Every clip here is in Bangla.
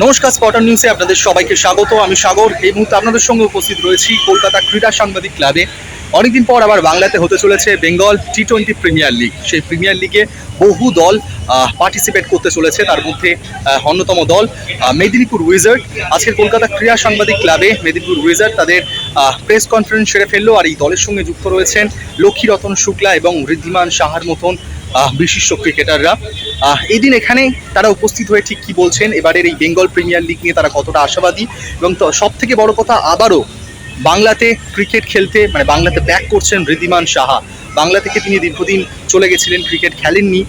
নমস্কার স্পটার নিউজে আপনাদের সবাইকে স্বাগত। আমি সাগর। এই মুহূর্তে আপনাদের সঙ্গে উপস্থিত রয়েছি কলকাতা ক্রীড়া সাংবাদিক ক্লাবে। অনেকদিন পর আবার বাংলাতে হতে চলেছে Bengal T twenty premier league সেই প্রিমিয়ার লিগে বহু দল পার্টিসিপেট করতে চলেছে। তার মধ্যে অন্যতম দল মেদিনীপুর উইজার্ড আজকের কলকাতা ক্রীড়া সাংবাদিক ক্লাবে মেদিনীপুর উইজার্ড তাদের প্রেস কনফারেন্স সেরে ফেলল আর এই দলের সঙ্গে যুক্ত রয়েছেন লক্ষ্মীরতন শুক্লা এবং ঋদ্ধিমান সাহার মতন বিশিষ্ট ক্রিকেটাররা এই দিন এখানে তারা উপস্থিত হয়ে ঠিক কি বলছেন? এবারের এই বেঙ্গল প্রিমিয়ার লিগ নিয়ে তারা কতটা আশাবাদী? এবং সব থেকে বড় কথা, আবারও বাংলাতে ক্রিকেট খেলতে মানে বাংলাতে ব্যাক করছেন ঋদ্ধিমান সাহা। বাংলা থেকে তিনি দীর্ঘদিন চলে গেছিলেন ক্রিকেট খেলেননি।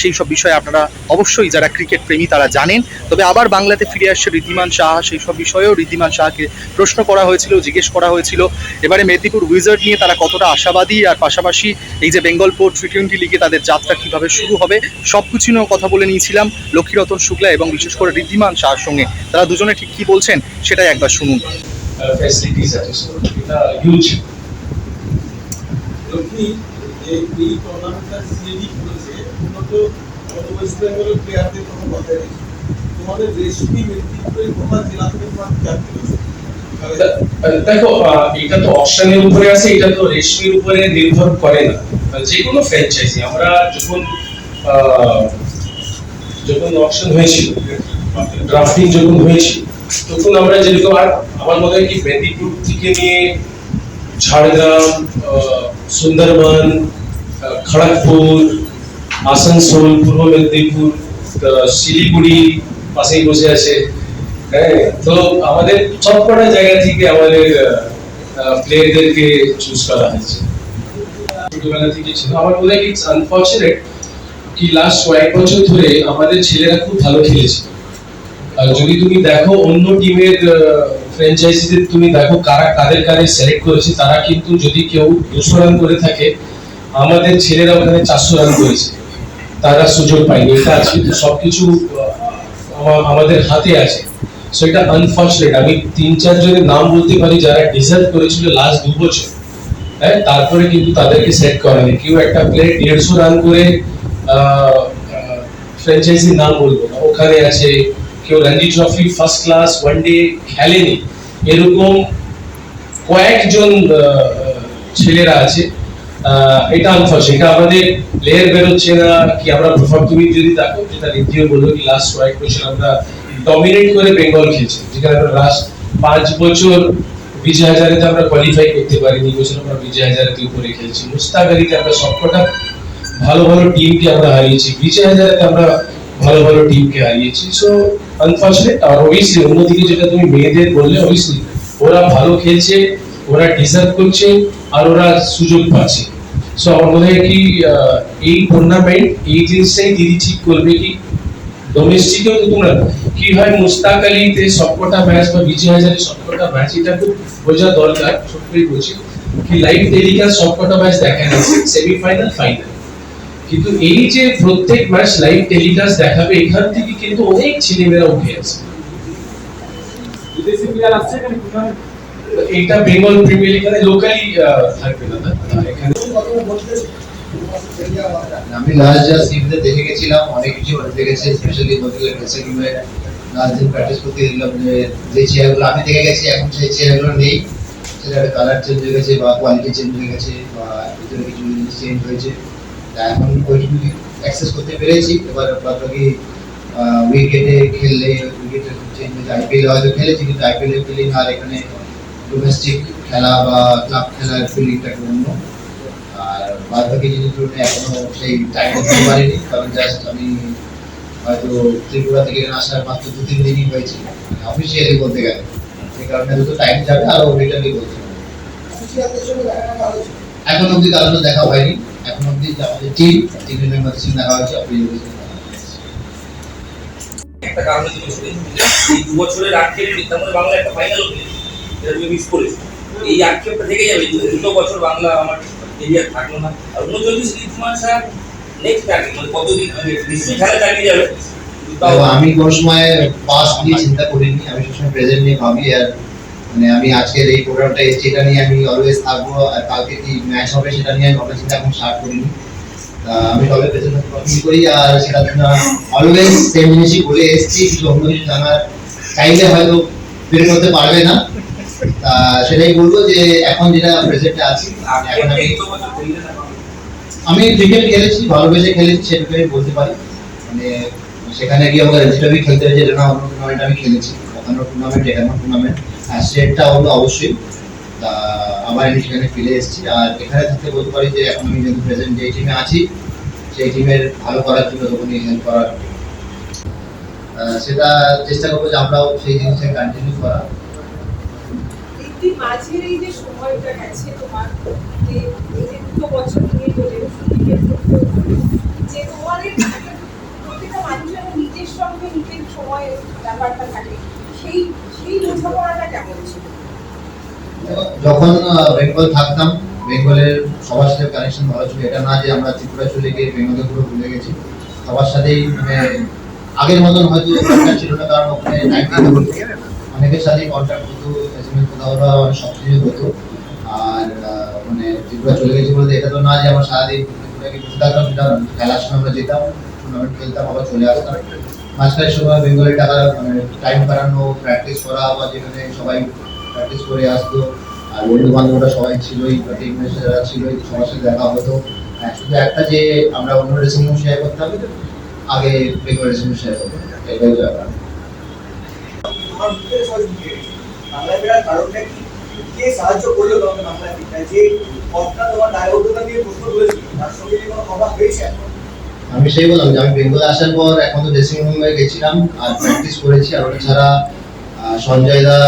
সেই সব বিষয়ে আপনারা অবশ্যই যারা ক্রিকেট প্রেমী, তারা জানেন। তবে আবার বাংলাতে ফিরে আসছে ঋদ্ধিমান সাহা। সেই সব বিষয়েও ঋদ্ধিমান সাহাকে প্রশ্ন করা হয়েছিল, জিজ্ঞেস করা হয়েছিল। এবারে মেদিনীপুর উইজার্ড নিয়ে তারা কতটা আশাবাদী, আর পাশাপাশি এই যে বেঙ্গল পোর্ট টি টোয়েন্টি লিগে তাদের যাত্রা কীভাবে শুরু হবে, সব কিছু নিয়েও কথা বলে নিয়েছিলাম লক্ষ্মীরতন শুক্লা এবং বিশেষ করে ঋদ্ধিমান সাহার সঙ্গে। তারা দুজনে ঠিক কি বলছেন, সেটাই একবার শুনুন। ফ্যাসিলিটিস আছে সো এটা হিউজ লক্ষ্মী এই এই টুর্নামেন্টটা সিএডি করেছে মূলত ওয়েস্ট বেঙ্গলের প্লেয়ারদের কোনো কথাই নেই তোমাদের রেশমি মেদিনীপুরের কোথা জেলা থেকে তোমার চাকরি দেখো এটা তো অপশনের উপরে আছে এটা তো রেশমির উপরে নির্ভর করে না। যে কোনো ফ্র্যাঞ্চাইজি আমরা যখন যখন অপশন হয়েছিল ড্রাফটিং যখন হয়েছিল তখন আমরা যেরকম আর আমার মনে হয় কি মেদিনীপুর থেকে নিয়ে ঝাড়গ্রাম সুন্দরবন খড়গপুর, আসানসোল, পূর্ব মেদিনীপুর শিলিগুড়ি পাশেই বসে আছে। হ্যাঁ তো আমাদের সবকটা জায়গা থেকে আমাদের প্লেয়ারদেরকে চুজ করা হয়েছে। ছোটবেলা থেকে ছিল। আমার মনে হয় ইটস আনফর্চুনেট কি লাস্ট কয়েক বছর ধরে আমাদের ছেলেরা খুব ভালো খেলেছে। যদি তুমি দেখো অন্য টিমের ফ্র্যাঞ্চাইজিদের তুমি দেখো কারা কাদের কাদের সিলেক্ট করেছে, তারা কিন্তু যদি কেউ দুশো রান করে থাকে, আমাদের ছেলেরা ওখানে চারশো রান করেছে। তারা সুযোগ পায়নি। এটা আজকে তো সবকিছু আমাদের হাতে আছে। সো এটা আনফর্চুনেট আমি তিন চারজনের নাম বলতে পারি যারা ডিজার্ভ করেছিল লাস্ট দু বছর। হ্যাঁ তারপরে কিন্তু তাদেরকে সেট করা হয় কেউ একটা প্লেয়ার দেড়শো রান করে ফ্র্যাঞ্চাইজির নাম বলব না। ওখানে আছে কেউ Ranji trophy first class one day খেলেনি। এরকম কয়েকজন ছেলেরা আছে। এটা আনফর্চুনেট এটা আমাদের প্লেয়ার বেরোচ্ছে না, কি আমরা তুমি যদি দেখো যেটা রিদ্ধিও বলল কি লাস্ট কয়েক বছর আমরা ডমিনেট করে বেঙ্গল খেলছি। যেখানে আমরা লাস্ট পাঁচ বছর বিজয় হাজারেতে আমরা কোয়ালিফাই করতে পারিনি বছর আমরা বিজয় হাজারেতে উপরে খেলছি। মুস্তাক আলীতে আমরা সবকটা ভালো ভালো টিমকে আমরা হারিয়েছি। বিজয় হাজারেতে আমরা ভালো ভালো টিমকে হারিয়েছি। সো আনফর্চুনেট আর অবভিয়াসলি অন্যদিকে যেটা তুমি মেয়েদের বললে অবভিয়াসলি ওরা ভালো খেলছে, ওরা ডিজার্ভ করছে, আর ওরা সুযোগ পাচ্ছে। সো আমার মনে হয় কি এই টুর্নামেন্ট এই জিনিসটাই দিদি ঠিক করবে কি? ডোমেস্টিকেও তোমরা কি হয়, মুস্তাক আলীতে সবকটা ম্যাচ বা বিজয় হাজারে সবকটা ম্যাচ এটা খুব বোঝা দরকার ছোট্টই বলছি। কি লাইভ টেলিকাস্ট সবকটা ম্যাচ দেখা গেছে সেমিফাইনাল ফাইনাল কিন্তু এই যে প্রত্যেক ম্যাচ লাইভ টেলিকাস্ট দেখাবে এখান থেকে কিন্তু অনেক ছেলেমেয়েরা উঠে আছে বিদেশি প্লেয়ার আসছে এখানে টুর্নামেন্ট এইটা বেঙ্গল প্রিমিয়ার লিগ মানে লোকালি থাকবে না? এখানে। আমি লাস্ট যা সিমতে দেখে গেছিলাম অনেক কিছু ঘটে গেছে স্পেশালি লাস্ট দিন প্র্যাকটিস করতে দিলাম যে যে চেয়ারগুলো আমি দেখে গেছি এখন সেই চেয়ারগুলো নেই। সেটা কালার চেঞ্জ হয়ে গেছে বা কোয়ালিটি চেঞ্জ হয়ে গেছে বা ভিতরে কিছু জিনিস চেঞ্জ হয়েছে। এখন ওইটুকু অ্যাক্সেস করতে পেরেছি। এবার বাকি উইকেটে খেললে উইকেটে চেঞ্জ হয়েছে আইপিএল হয়তো খেলেছি কিন্তু আইপিএল এর ফিলিং আর এখানে ডোমেস্টিক খেলা বা ক্লাব খেলার ফিলিংটা একটু অন্য। আর বাদ বাকি জিনিসগুলো এখনও সেই টাইম করতে পারিনি কারণ জাস্ট আমি হয়তো ত্রিপুরা থেকে আসার মাত্র দু তিন দিনই হয়েছে। অফিসিয়ালি বলতে গেলে। সেই কারণে দুটো টাইম যাবে আরও রিটার্নই বলতে এখন অব্দি সাথে দেখা হয়নি। এই আক্ষেপটা থেকে যাবে দুটো বছর বাংলা আমার এরিয়ার থাকল না। আর উনচল্লিশ ঋতুমান স্যার নেক্সট টার্গেট মানে কতদিন? নিশ্চয়ই খেলা চালিয়ে যাবে। আমি কোনো সময় পাস নিয়ে চিন্তা করিনি, আমি সবসময় প্রেজেন্ট নিয়ে ভাবি আর মানে আমি আজকের এই প্রোগ্রামটা এসেছি, এটা নিয়ে আমি অলওয়েজ থাকব আর কালকে কি ম্যাচ হবে সেটা নিয়ে আমি ভাবনা চিন্তা এখন স্টার্ট করিনি। আমি তবে পছন্দ করি আর সেটা অলওয়েজ সেম জিনিসই বলে এসেছি, কিছু অন্য কিছু জানার চাইলে হয়তো বের করতে পারবে না। সেটাই বলব যে এখন যেটা প্রেজেন্টে আছি এখন আমি আমি ক্রিকেট খেলেছি ভালোবেসে খেলেছি সেটুকু আমি বলতে পারি। মানে সেখানে গিয়ে আমাকে রেজিস্টারই খেলতে হয়েছে না অন্য টুর্নামেন্ট আমি খেলেছি। ওখানে টুর্নামেন্ট এখানে টুর্নামেন্ট আর স্টেটটা হলো অবশ্যই। তা আবার আমি সেখানে ফিরে এসেছি। আর এখানে থাকতে বলতে পারি যে এখন আমি যেহেতু প্রেজেন্ট যেই টিমে আছি, সেই টিমের ভালো করার জন্য তখনই হেল্প করার। সেটা চেষ্টা করব যে আমরাও সেই জিনিসটা কন্টিনিউ করা মাঝের এই যে সময়টা গেছে তোমার, যে বছর নিয়ে চলে যে একটা প্রত্যেকটা মানুষের নিজের সঙ্গে নিজের ব্যাপারটা থাকে। যখন বেঙ্গল থাকতাম, বেঙ্গলের সবার সাথে কানেকশন ভালো ছিল। এটা না যে আমরা ত্রিপুরা চলে গিয়ে বেঙ্গলকে পুরো ভুলে গেছি। সবার সাথেই মানে আগের মতন হয়তো ছিল না, কারণ ওখানে অনেকের সাথেই কন্ট্যাক্ট হতো অনেক সব কিছু হতো। আর মানে ত্রিপুরা চলে গেছি বলতে এটা তো না যে আমরা সারাদিন ত্রিপুরাকে বসে থাকতাম খেলার সময় আমরা যেতাম। টুর্নামেন্ট খেলতাম, আবার চলে আসতাম। মাঝখানের সময় বেঙ্গলের টাকা মানে টাইম কাটানো প্র্যাকটিস করা বা যেখানে সবাই প্র্যাকটিস করে আসতো। আর বন্ধু বান্ধবরা সবাই ছিলই টিম যারা ছিলই, সবার সাথে দেখা হতো। শুধু একটা যে আমরা অন্য ড্রেসিং রুম শেয়ার করতাম, আগে বেঙ্গল ড্রেসিং রুম শেয়ার করতাম। এটাই ব্যাপার। বাংলায় ফেরার কারণটা কি কে সাহায্য করল তোমাকে বাংলায় ফিরতে যে পথটা তোমার দায়বদ্ধতা নিয়ে প্রশ্ন করেছিল, তার সঙ্গে কোনো কথা হয়েছে এখন? আমি সেই বললাম যে আমি বেঙ্গলে আসার পর এখন তো ড্রেসিং রুমে গেছিলাম, আর প্র্যাকটিস করেছি, আর ওটা ছাড়া সঞ্জয় দা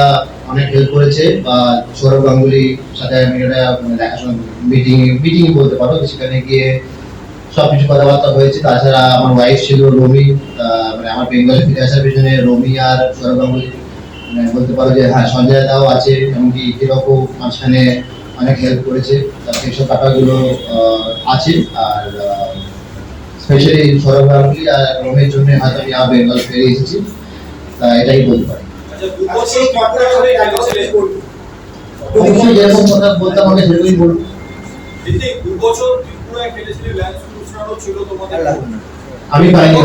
অনেক হেল্প করেছে, বা সৌরভ গাঙ্গুলির সাথে আমি এটা মানে দেখাশোনা মিটিং মিটিং বলতে পারো সেখানে গিয়ে সব কিছু কথাবার্তা হয়েছে। তাছাড়া আমার ওয়াইফ ছিল রমি মানে আমার বেঙ্গলে ফিরে আসার পিছনে রমি আর সৌরভ গাঙ্গুলি মানে বলতে পারো যে হ্যাঁ সঞ্জয় দাও আছে, এমনকি হিরকও মাঝখানে অনেক হেল্প করেছে। তার সেইসব টাকাগুলো আছে, আর স্পেশালি আর রোমের জন্য হয়তো আমি আবার বেঙ্গল ফিরে এসেছি। তা এটাই বলতে পারি। আমি অবশ্যই যেরকম কথা বলতাম আমাকে সেরকমই বলব। আমি পাইনি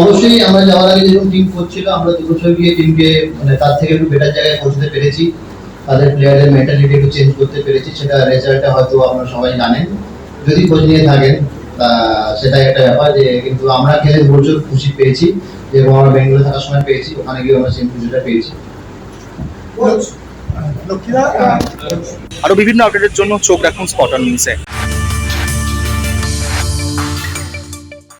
অবশ্যই আমরা যাওয়ার আগে যেরকম টিম করছিল আমরা দু বছর গিয়ে টিমকে মানে তার থেকে একটু বেটার জায়গায় পৌঁছতে পেরেছি। তাদের প্লেয়ারদের মেন্টালিটি একটু চেঞ্জ করতে পেরেছি। সেটা রেজাল্টটা হয়তো আপনারা সবাই জানেন। যদি খোঁজ নিয়ে থাকেন তা সেটাই একটা ব্যাপার যে কিন্তু আমরা খেলে প্রচুর খুশি পেয়েছি যে আমরা বেঙ্গলে থাকার সময় পেয়েছি ওখানে গিয়ে আমরা সেম খুশিটা পেয়েছি। আরও বিভিন্ন আপডেটের জন্য চোখ রাখুন স্পটার নিউজে